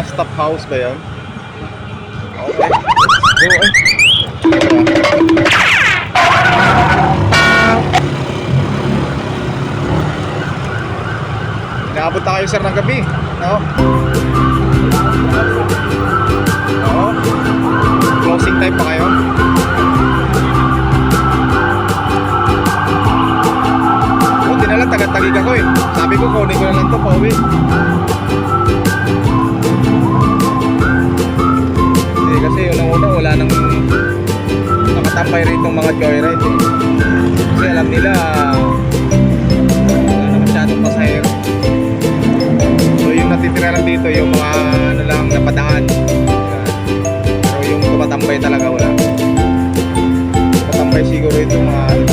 stop house ba yun? Okay. Go eh. Inaabot tayo sir ng gabi. No? Oo. Closing time pa kayo? Buti na lang, taga-tagig ako eh. Sabi ko, kunin ko na lang to, pauwi. Nakatambay rito mga joyride eh. Kasi alam nila, wala na masyadong pasahero. So yung natitira lang dito, yung mga ano lang, napadaan. Pero yung tumatambay talaga wala. Tumatambay siguro ito mga ano,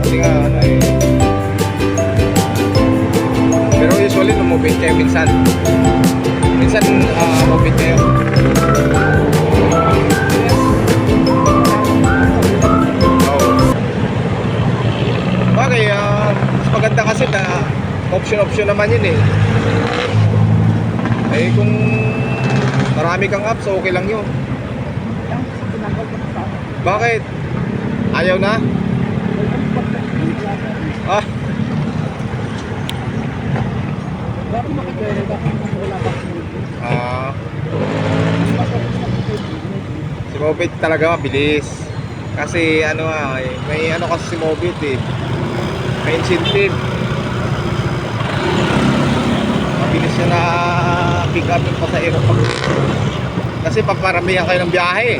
Kasi ano eh. Pero usually, lumubit kayo. Minsan, option-option naman yun eh. Eh kung marami kang apps, okay lang yun. Bakit? Ayaw na? Ah, ah. Si Mobit talaga mabilis. Kasi ano ah, may ano kasi si Mobit eh. May incentive. Mabilis siya na pick up yung pasahero pag kasi paparamihan kayo ng biyahe.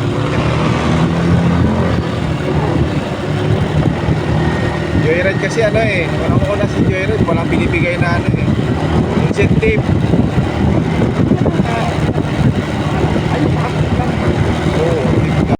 Joyride kasi ano eh, walang una si Joyride, walang binibigay na ano eh. Incentive.